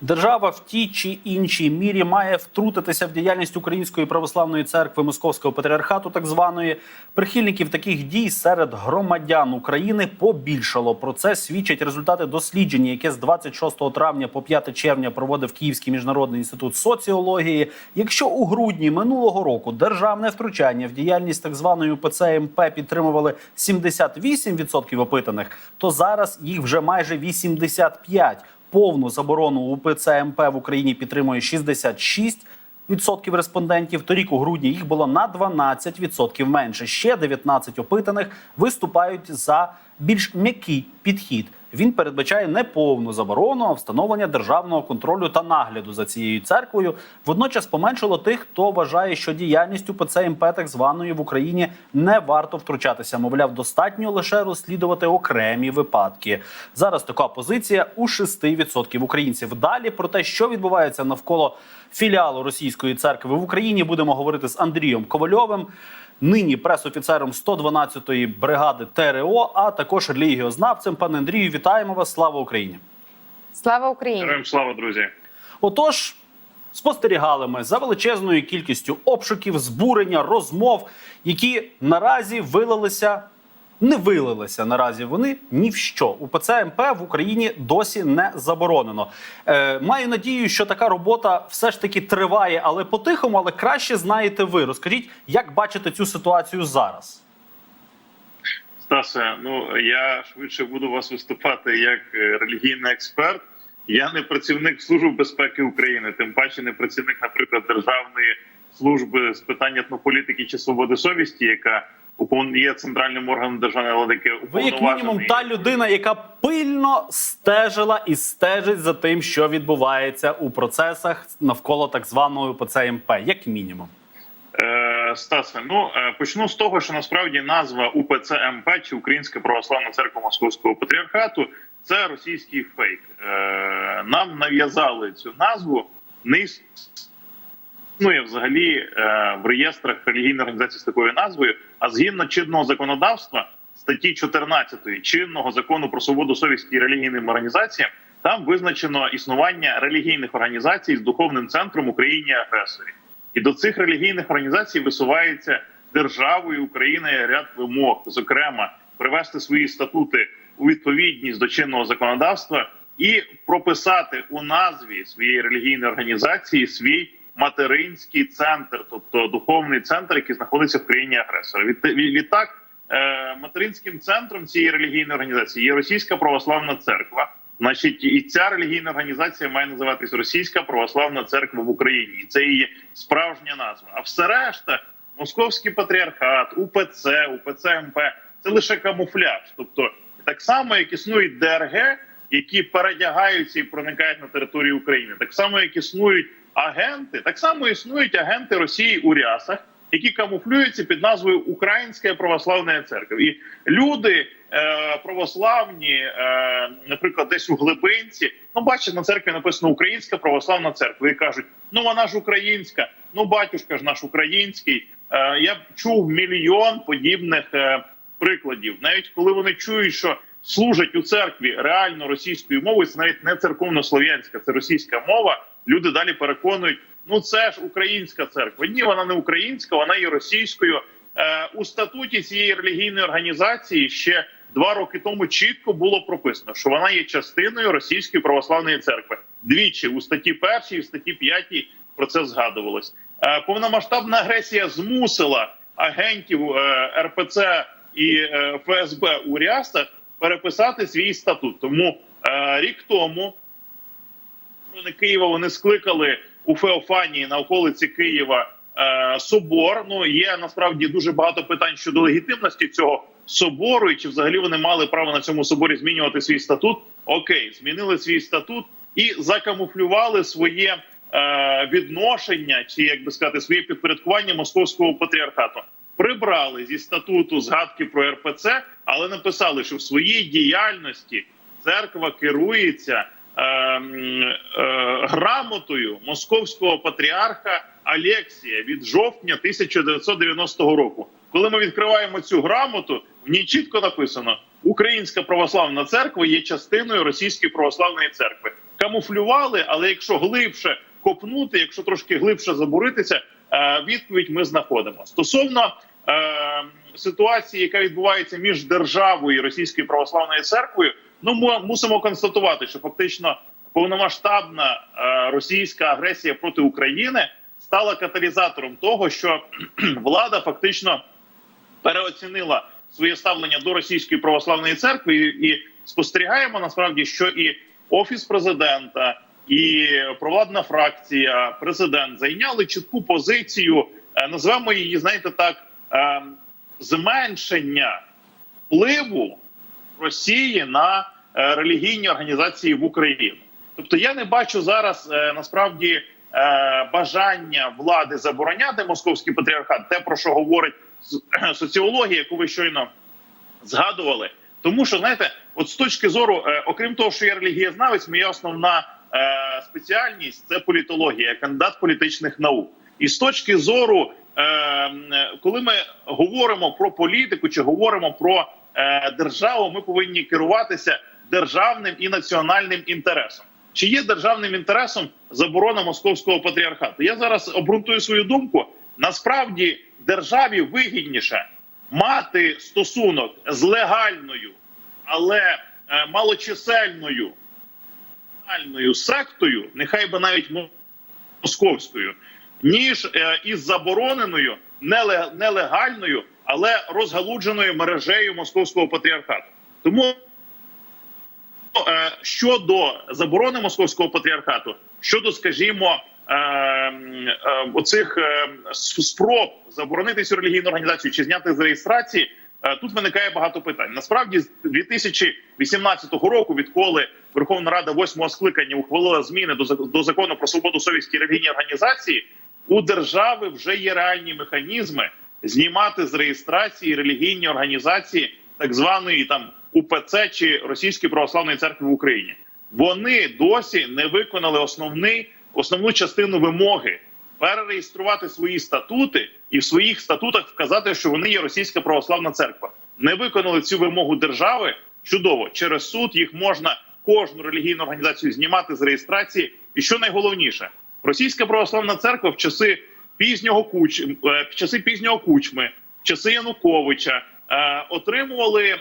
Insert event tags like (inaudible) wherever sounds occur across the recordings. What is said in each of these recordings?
Держава в тій чи іншій мірі має втрутитися в діяльність Української православної церкви Московського патріархату, так званої прихильників таких дій серед громадян України побільшало. Про це свідчать результати дослідження, яке з 26 травня по 5 червня проводив Київський міжнародний інститут соціології. Якщо у грудні минулого року державне втручання в діяльність так званої УПЦ МП підтримували 78% опитаних, то зараз їх вже майже 85%. Повну заборону УПЦ МП в Україні підтримує 66 відсотків респондентів. Торік у грудні їх було на 12% менше. Ще 19 опитаних виступають за більш м'який підхід. Він передбачає не повну заборону, встановлення державного контролю та нагляду за цією церквою. Водночас поменшило тих, хто вважає, що діяльність УПЦ МП так званої в Україні не варто втручатися. Мовляв, достатньо лише розслідувати окремі випадки. Зараз така позиція у 6% українців. Далі про те, що відбувається навколо філіалу російської церкви в Україні, будемо говорити з Андрієм Ковальовим. Нині пресофіцером 112-ї бригади ТРО, а також релігіознавцем. Пане Андрію, вітаємо вас! Слава Україні! Слава Україні! Героям слава, друзі. Отож, спостерігали ми за величезною кількістю обшуків, збурення, розмов, які наразі вилилися. Не вилилися наразі вони ні в що. УПЦ МП в Україні досі не заборонено. Е, маю надію, що така робота все ж таки триває, але по-тихому, але краще знаєте ви. Розкажіть, як бачите цю ситуацію зараз? Стасе, ну я швидше буду вас виступати як е, релігійний експерт. Я не працівник Служби безпеки України, тим паче не працівник, наприклад, Державної служби з питань етнополітики чи свободи совісті, яка є центральним органом державної владики. Ви, як мінімум, та людина, яка пильно стежила і стежить за тим, що відбувається у процесах навколо так званого УПЦ МП, як мінімум. Е, Стасе, ну е, почну з того, що насправді назва УПЦ МП чи Українська православна церква Московського патріархату це російський фейк. Е, Нам нав'язали цю назву не існує взагалі е, в реєстрах релігійної організації з такою назвою, а згідно чинного законодавства статті 14 чинного закону про свободу совісті і релігійним організаціям, там визначено існування релігійних організацій з духовним центром Україні агресорі. І до цих релігійних організацій висувається державою України ряд вимог, зокрема, привести свої статути у відповідність до чинного законодавства і прописати у назві своєї релігійної організації свій материнський центр, тобто духовний центр, який знаходиться в країні агресора. Від, від- відтак, е, материнським центром цієї релігійної організації є Російська православна церква. Значить, і ця релігійна організація має називатись Російська православна церква в Україні, і це її справжня назва. А все решта, Московський патріархат, УПЦ, УПЦ МП це лише камуфляж. Тобто, так само, як існують ДРГ, які передягаються і проникають на територію України, так само, як існують агенти, так само існують агенти Росії у рясах, які камуфлюються під назвою Українська православна церква. І люди е, православні, е, наприклад, десь у глибинці, ну бачать на церкві написано Українська православна церква, і кажуть: ну вона ж українська, ну батюшка ж наш український. Е, я чув мільйон подібних е, прикладів, навіть коли вони чують, що служать у церкві реально російською мовою, це навіть не церковно-слов'янська, це російська мова. Люди далі переконують, ну це ж українська церква. Ні, вона не українська, вона є російською. Е, у статуті цієї релігійної організації ще два роки тому чітко було прописано, що вона є частиною російської православної церкви. Двічі у статті першій, і статті п'ятій про це згадувалось. Е, повномасштабна агресія змусила агентів е, РПЦ і е, ФСБ у Рясах переписати свій статут. Тому е, рік тому сторони Києва вони скликали у Феофанії на околиці Києва е, собор. Ну є насправді дуже багато питань щодо легітимності цього собору, і чи взагалі вони мали право на цьому соборі змінювати свій статут. Окей, змінили свій статут і закамуфлювали своє е, відношення, чи як би сказати, своє підпорядкування московського патріархату. Прибрали зі статуту згадки про РПЦ, але написали, що в своїй діяльності церква керується грамотою московського патріарха Алексія від жовтня 1990 року. Коли ми відкриваємо цю грамоту, в ній чітко написано: Українська православна церква є частиною Російської православної церкви. камуфлювали, але якщо глибше копнути, якщо трошки глибше забуритися, е, відповідь ми знаходимо стосовно е, ситуації, яка відбувається між державою і Російською православною церквою. Ну ми мусимо констатувати, що фактично повномасштабна е, російська агресія проти України стала каталізатором того, що (clears throat) влада фактично переоцінила своє ставлення до російської православної церкви, і, і спостерігаємо насправді, що і офіс президента, і провладна фракція, президент зайняли чітку позицію, е, називаємо її, знаєте, так е, зменшення впливу Росії на е, релігійні організації в Україні. Тобто, я не бачу зараз е, насправді е, бажання влади забороняти московський патріархат, те про що говорить соціологія, яку ви щойно згадували. Тому що знаєте, от з точки зору, окрім того, що я релігієзнавець, моя основна спеціальність це політологія, кандидат політичних наук. І з точки зору, коли ми говоримо про політику чи говоримо про державу, ми повинні керуватися державним і національним інтересом. Чи є державним інтересом заборона московського патріархату? Я зараз обґрунтую свою думку. Насправді державі вигідніше мати стосунок з легальною, але е, малочисельною сектою, нехай би навіть московською, ніж е, із забороненою, нелегальною, але розгалудженою мережею московського патріархату. Тому е, щодо заборони московського патріархату, щодо, скажімо, е, е, оцих спроб заборонити цю релігійну організацію чи зняти з реєстрації, тут виникає багато питань. Насправді, з 2018 року, відколи Верховна Рада восьмого скликання ухвалила зміни до зак- до закону про свободу совісті релігійні організації, у держави вже є реальні механізми знімати з реєстрації релігійні організації так званої там УПЦ чи Російської православної церкви в Україні. Вони досі не виконали основний основну частину вимоги перереєструвати свої статути і в своїх статутах вказати, що вони є Російська православна церква. Не виконали цю вимогу держави. Чудово, через суд їх можна кожну релігійну організацію знімати з реєстрації. І що найголовніше, Російська православна церква в часи пізнього куч е, в часи пізнього кучми, в часи Януковича е, отримували е,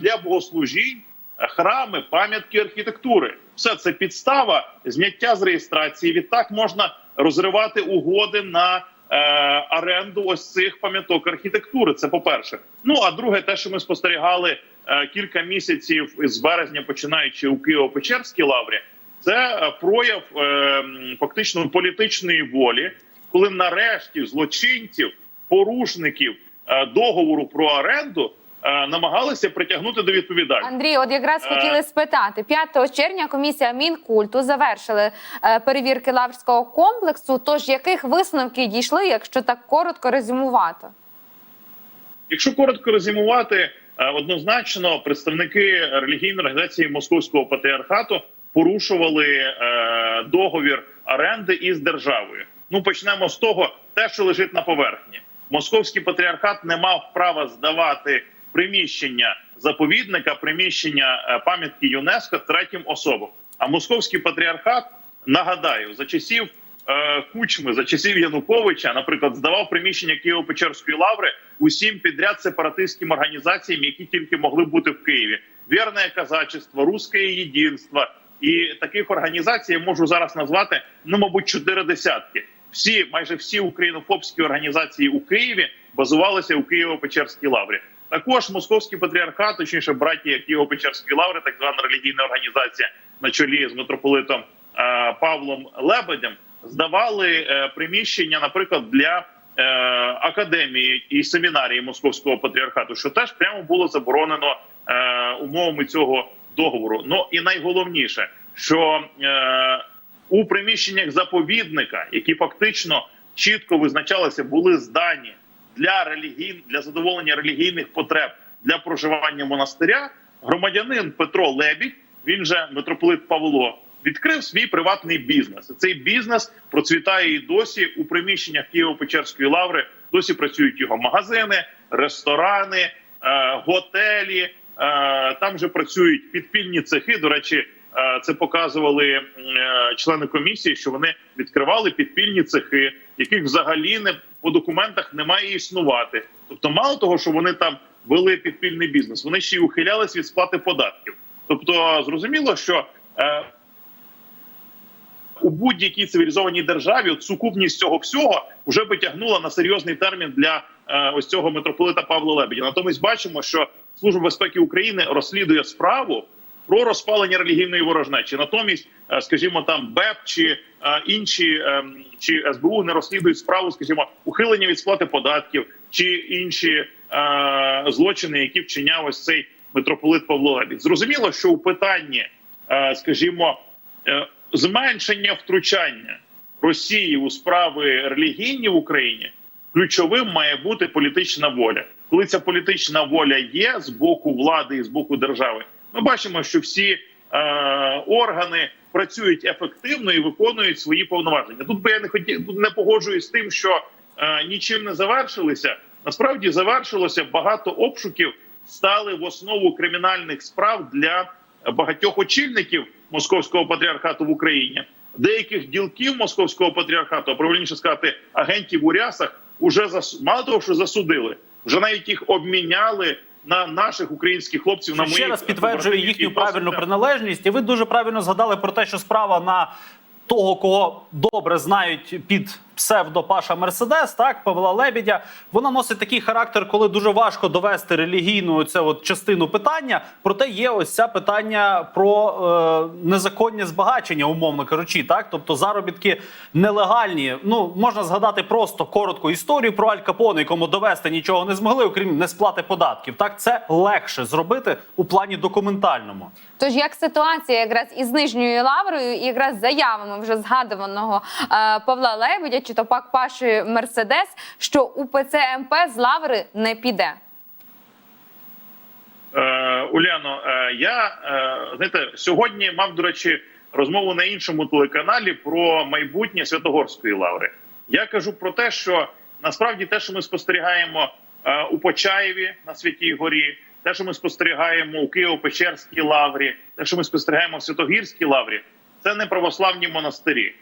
для богослужінь е, храми, пам'ятки архітектури. Все це підстава зняття з реєстрації. Відтак можна розривати угоди на е, оренду ось цих пам'яток архітектури. Це по перше. Ну а друге, те, що ми спостерігали е, кілька місяців з березня, починаючи у Києво-Печерській лаврі, це е, прояв е, фактично політичної волі, коли нарешті злочинців, порушників е, договору про оренду е, намагалися притягнути до відповідальності. Андрій, от якраз Е. хотіли спитати 5 червня комісія Мінкульту завершили перевірки лаврського комплексу. Тож яких висновків дійшли, якщо так коротко резюмувати? Якщо коротко резюмувати, однозначно представники релігійної організації Московського патріархату порушували договір оренди із державою. Ну почнемо з того, те, що лежить на поверхні. Московський патріархат не мав права здавати приміщення заповідника, приміщення е, пам'ятки ЮНЕСКО третім особам. А московський патріархат нагадаю за часів е, кучми, за часів Януковича, наприклад, здавав приміщення Києво-Печерської лаври усім підряд сепаратистським організаціям, які тільки могли бути в Києві. Вірне казачество, Русське єдинство і таких організацій я можу зараз назвати ну, мабуть, чотири десятки. Всі, майже всі українофобські організації у Києві базувалися у Києво-Печерській лаврі. Також московський патріархат, точніше, братія Києво-Печерської лаври, так звана релігійна організація на чолі з митрополитом е, Павлом Лебедем, здавали е, приміщення, наприклад, для е, академії і семінарії московського патріархату, що теж прямо було заборонено е, умовами цього договору. Ну і найголовніше, що е, у приміщеннях заповідника, які фактично чітко визначалися, були здані для релігій, для задоволення релігійних потреб для проживання монастиря. Громадянин Петро Лебідь, він же митрополит Павло, відкрив свій приватний бізнес. Цей бізнес процвітає і досі у приміщеннях Києво-Печерської лаври. Досі працюють його магазини, ресторани, е, готелі. Е, там же працюють підпільні цехи. До речі, це показували е, члени комісії, що вони відкривали підпільні цехи, яких взагалі не по документах не має існувати. Тобто, мало того, що вони там вели підпільний бізнес, вони ще й ухилялись від сплати податків. Тобто, зрозуміло, що е, у будь-якій цивілізованій державі от сукупність цього всього вже би тягнула на серйозний термін для е, ось цього митрополита Павла Лебедя. Натомість бачимо, що Служба безпеки України розслідує справу про розпалення релігійної ворожнечі. Натомість, е, скажімо, там БЕП чи е, інші е, чи СБУ не розслідують справу, скажімо, ухилення від сплати податків чи інші злочини, які вчиняв ось цей митрополит Павло Лебідь. Зрозуміло, що у питанні, скажімо, зменшення втручання Росії у справи релігійні в Україні ключовим має бути політична воля. Коли ця політична воля є з боку влади і з боку держави, ми бачимо, що всі е, органи працюють ефективно і виконують свої повноваження. Тут би я не хотів тут не погоджуюсь з тим, що е, нічим не завершилися. Насправді завершилося багато обшуків, стали в основу кримінальних справ для багатьох очільників московського патріархату в Україні. Деяких ділків московського патріархату, а правильніше сказати, агентів у рясах, уже зас... мало того, що засудили, вже навіть їх обміняли на наших українських хлопців. на ще раз підтверджує їхню правильну приналежність. І ви дуже правильно згадали про те, що справа на того, кого добре знають під псевдо Паша Мерседес, так Павла Лебідя. Вона носить такий характер, коли дуже важко довести релігійну цю от частину питання. Проте є ось ця питання про е, незаконне збагачення, умовно кажучи, так тобто заробітки нелегальні. Ну можна згадати просто коротку історію про Аль Капоне, якому довести нічого не змогли, окрім несплати податків. Так це легше зробити у плані документальному. Тож як ситуація якраз із нижньою лаврою, і якраз заявами вже згадуваного е, Павла Лебедя чи то пак Паші Мерседес, що УПЦ МП з лаври не піде. Е, Уляно, е, я е, знаєте, сьогодні мав до речі розмову на іншому телеканалі про майбутнє Святогорської лаври. Я кажу про те, що насправді те, що ми спостерігаємо е, у Почаєві на Святій Горі, те, що ми спостерігаємо у Києво-Печерській лаврі, те, що ми спостерігаємо в Святогірській лаврі, це не православні монастирі,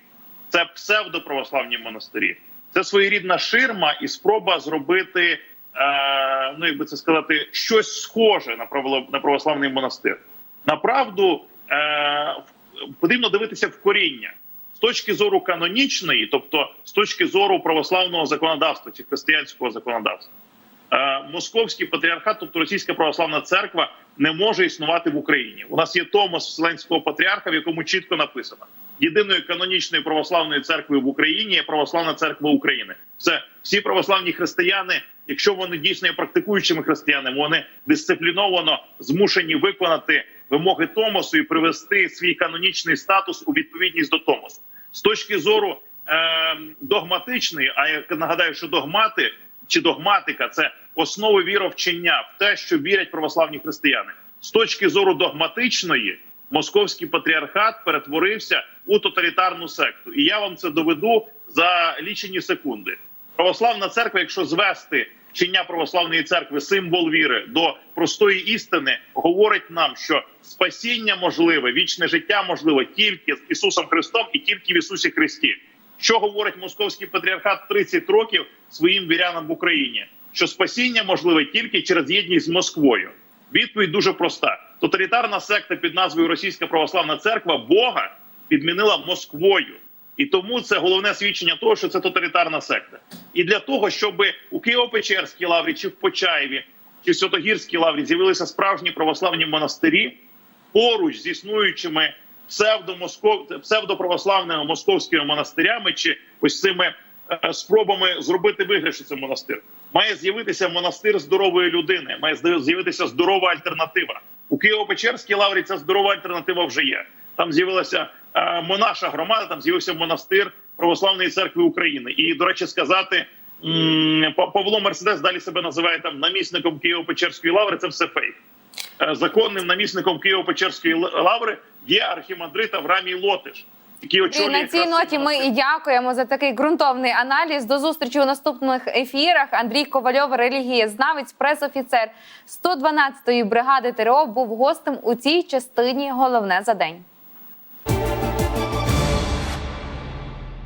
це псевдоправославні монастирі. Це своєрідна ширма і спроба зробити, е, ну як би це сказати, щось схоже на на православний монастир. Направду е, потрібно дивитися в коріння з точки зору канонічної, тобто з точки зору православного законодавства чи християнського законодавства. Е, Московський патріархат, тобто Російська православна церква, не може існувати в Україні. У нас є Томос Вселенського патріарха, в якому чітко написано: єдиною канонічною православною церквою в Україні є православна церква України. Все всі православні християни, якщо вони дійсно є практикуючими християнами, вони дисципліновано змушені виконати вимоги Томосу і привести свій канонічний статус у відповідність до Томосу. З точки зору е, догматичної, а я нагадаю, що догмати чи догматика це основи віровчення в те, що вірять православні християни. З точки зору догматичної, московський патріархат перетворився у тоталітарну секту, і я вам це доведу за лічені секунди. Православна церква, якщо звести вчення православної церкви, символ віри до простої істини, говорить нам, що спасіння можливе, вічне життя можливе тільки з Ісусом Христом і тільки в Ісусі Христі. Що говорить московський патріархат 30 років своїм вірянам в Україні? Що спасіння можливе тільки через єдність з Москвою. Відповідь дуже проста: тоталітарна секта під назвою Російська Православна Церква Бога підмінила Москвою. І тому це головне свідчення того, що це тоталітарна секта. І для того, щоб у Києво-Печерській лаврі, чи в Почаєві, чи в Святогірській лаврі з'явилися справжні православні монастирі поруч з існуючими псевдомосков... псевдоправославними московськими монастирями, чи ось цими е, спробами зробити вигляд, що це монастир. Має з'явитися монастир здорової людини, має з'явитися здорова альтернатива. У Києво-Печерській лаврі ця здорова альтернатива вже є. Там з'явилася монаша громада, там з'явився монастир Православної церкви України. І, до речі, сказати, Павло Мерседес далі себе називає там намісником Києво-Печерської лаври. Це все фейк. Е, Законним намісником Києво-Печерської лаври є архімандрит Аврамій Лотиш, І на цій ноті ми і дякуємо за такий ґрунтовний аналіз. До зустрічі у наступних ефірах. Андрій Ковальов, релігієзнавець, пресофіцер 112-ї бригади ТРО, був гостем у цій частині. Головне за день.